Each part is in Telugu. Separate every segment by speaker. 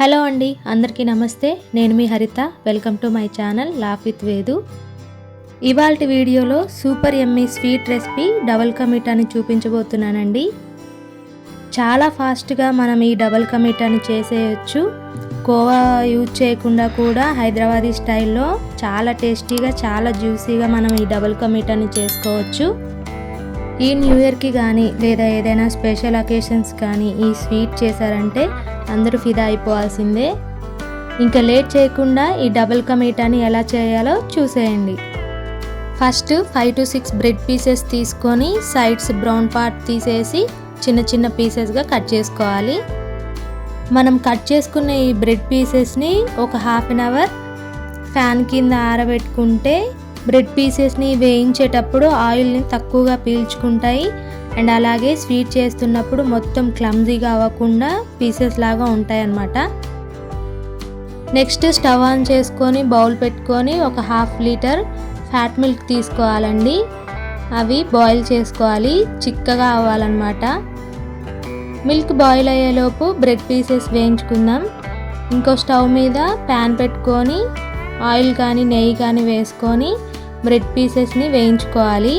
Speaker 1: హలో అండి అందరికీ నమస్తే. నేను మీ Haritha. Welcome to my channel laugh with Vedu ఇవాళ వీడియోలో super yummy sweet recipe double commit అని చూపించబోతున్నానండి. చాలా ఫాస్ట్గా మనం ఈ డబల్ కమిట్ అని చేసేయచ్చు. కోవా యూజ్ చేయకుండా కూడా హైదరాబాదీ స్టైల్లో చాలా టేస్టీగా చాలా జ్యూసీగా మనం ఈ డబల్ కమిట్ అని చేసుకోవచ్చు. ఈ న్యూ ఇయర్కి కానీ లేదా ఏదైనా స్పెషల్ అకేషన్స్ కానీ ఈ స్వీట్ చేశారంటే అందరూ ఫిదా అయిపోవాల్సిందే. ఇంకా లేట్ చేయకుండా ఈ డబుల్ కమీటాని ఎలా చేయాలో చూసేయండి. First five to six bread pieces తీసుకొని సైడ్స్ బ్రౌన్ పార్ట్ తీసేసి చిన్న చిన్న పీసెస్గా కట్ చేసుకోవాలి. మనం కట్ చేసుకున్న ఈ బ్రెడ్ పీసెస్ని ఒక హాఫ్ అన్ అవర్ ఫ్యాన్ కింద ఆరబెట్టుకుంటే బ్రెడ్ పీసెస్ని వేయించేటప్పుడు ఆయిల్ని తక్కువగా పీల్చుకుంటాయి. అండ్ అలాగే స్వీట్ చేస్తున్నప్పుడు మొత్తం క్లమ్జీగా అవ్వకుండా పీసెస్ లాగా ఉంటాయి అన్నమాట నెక్స్ట్ స్టవ్ ఆన్ చేసుకొని బౌల్ పెట్టుకొని ఒక హాఫ్ లీటర్ ఫ్యాట్ మిల్క్ తీసుకోవాలండి. అవి బాయిల్ చేసుకోవాలి చిక్కగా అవ్వాలన్నమాట. మిల్క్ బాయిల్ అయ్యేలోపు బ్రెడ్ పీసెస్ వేయించుకుందాం. ఇంకో స్టవ్ మీద ప్యాన్ పెట్టుకొని ఆయిల్ కానీ నెయ్యి కానీ వేసుకొని బ్రెడ్ పీసెస్ని వేయించుకోవాలి.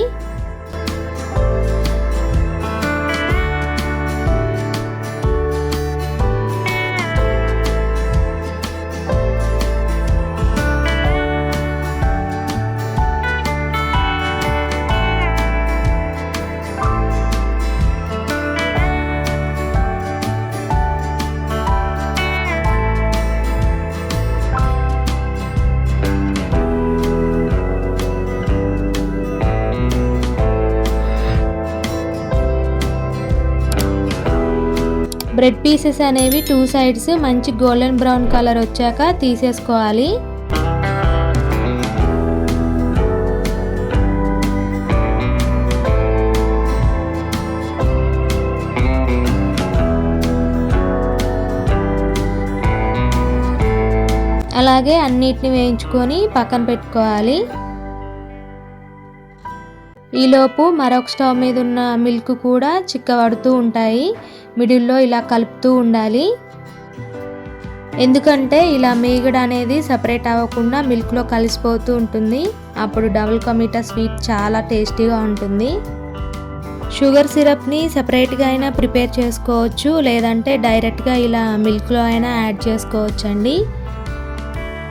Speaker 1: బ్రెడ్ పీసెస్ అనేవి టూ సైడ్స్ మంచి గోల్డెన్ బ్రౌన్ కలర్ వచ్చాక తీసేసుకోవాలి. అలాగే అన్నిటిని వేయించుకొని పక్కన పెట్టుకోవాలి. ఈలోపు మరొక స్టవ్ మీద ఉన్న మిల్క్ కూడా చిక్కబడుతూ ఉంటాయి. మిడిల్లో ఇలా కలుపుతూ ఉండాలి. ఎందుకంటే ఇలా మీగడ అనేది సపరేట్ అవ్వకుండా మిల్క్లో కలిసిపోతూ ఉంటుంది. అప్పుడు డబుల్ కమీటా స్వీట్ చాలా టేస్టీగా ఉంటుంది. షుగర్ సిరప్ని సపరేట్గా అయినా ప్రిపేర్ చేసుకోవచ్చు. లేదంటే డైరెక్ట్గా ఇలా మిల్క్లో అయినా యాడ్ చేసుకోవచ్చు అండి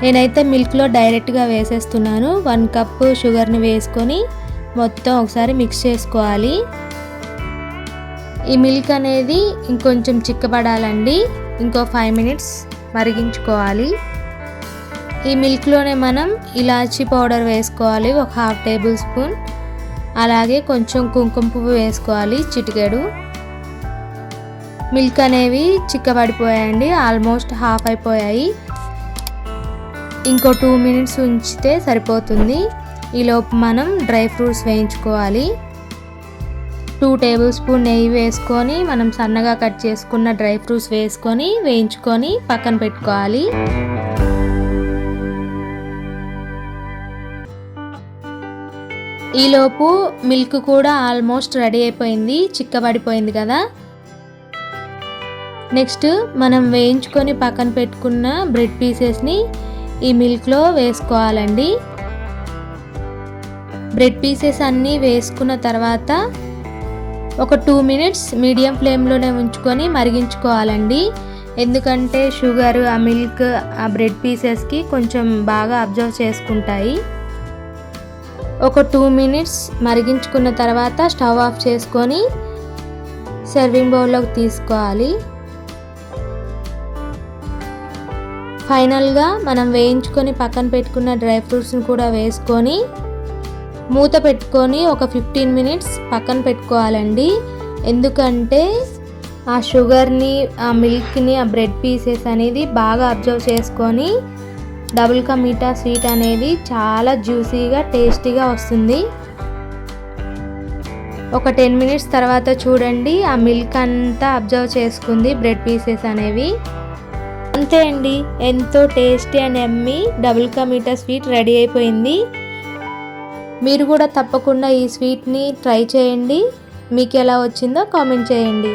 Speaker 1: నేనైతే మిల్క్లో డైరెక్ట్గా వేసేస్తున్నాను. వన్ కప్ షుగర్ని వేసుకొని మొత్తం ఒకసారి మిక్స్ చేసుకోవాలి. ఈ మిల్క్ అనేది ఇంకొంచెం చిక్కబడాలండి. ఇంకో ఫైవ్ మినిట్స్ మరిగించుకోవాలి. ఈ మిల్క్లోనే మనం ఇలాచీ పౌడర్ వేసుకోవాలి ఒక హాఫ్ టేబుల్ స్పూన్ అలాగే కొంచెం కుంకుమ పువ్వు వేసుకోవాలి చిటికెడు. మిల్క్ అనేవి చిక్కబడిపోయాయండి ఆల్మోస్ట్ హాఫ్ అయిపోయాయి. ఇంకో టూ మినిట్స్ ఉంచితే సరిపోతుంది. ఈలోపు మనం డ్రై ఫ్రూట్స్ వేయించుకోవాలి. టూ టేబుల్ స్పూన్ నెయ్యి వేసుకొని మనం సన్నగా కట్ చేసుకున్న డ్రై ఫ్రూట్స్ వేసుకొని వేయించుకొని పక్కన పెట్టుకోవాలి. ఈలోపు మిల్క్ కూడా ఆల్మోస్ట్ రెడీ అయిపోయింది చిక్కబడిపోయింది కదా. నెక్స్ట్ మనం వేయించుకొని పక్కన పెట్టుకున్న బ్రెడ్ పీసెస్ని ఈ మిల్క్లో వేసుకోవాలండి. బ్రెడ్ పీసెస్ అన్నీ వేసుకున్న తర్వాత ఒక టూ మినిట్స్ మీడియం ఫ్లేమ్లోనే ఉంచుకొని మరిగించుకోవాలండి. ఎందుకంటే షుగర్ ఆ మిల్క్ ఆ బ్రెడ్ పీసెస్కి కొంచెం బాగా అబ్జర్వ్ చేసుకుంటాయి. ఒక టూ మినిట్స్ మరిగించుకున్న తర్వాత స్టవ్ ఆఫ్ చేసుకొని సర్వింగ్ బౌల్లోకి తీసుకోవాలి. ఫైనల్గా మనం వేయించుకొని పక్కన పెట్టుకున్న డ్రై ఫ్రూట్స్ని కూడా వేసుకొని మూత పెట్టుకొని ఒక ఫిఫ్టీన్ మినిట్స్ పక్కన పెట్టుకోవాలండి. ఎందుకంటే ఆ షుగర్ని ఆ మిల్క్ని ఆ బ్రెడ్ పీసెస్ అనేది బాగా అబ్జర్వ్ చేసుకొని డబుల్ కా మీఠా స్వీట్ అనేది చాలా జ్యూసీగా టేస్టీగా వస్తుంది. ఒక టెన్ మినిట్స్ తర్వాత చూడండి ఆ మిల్క్ అంతా అబ్జర్వ్ చేసుకుంది బ్రెడ్ పీసెస్ అనేవి. అంతే అండి. ఎంతో tasty and yummy double ka meetha sweet ready అయిపోయింది. మీరు కూడా తప్పకుండా ఈ స్వీట్ని ట్రై చేయండి. మీకు ఎలా వచ్చిందో కామెంట్ చేయండి.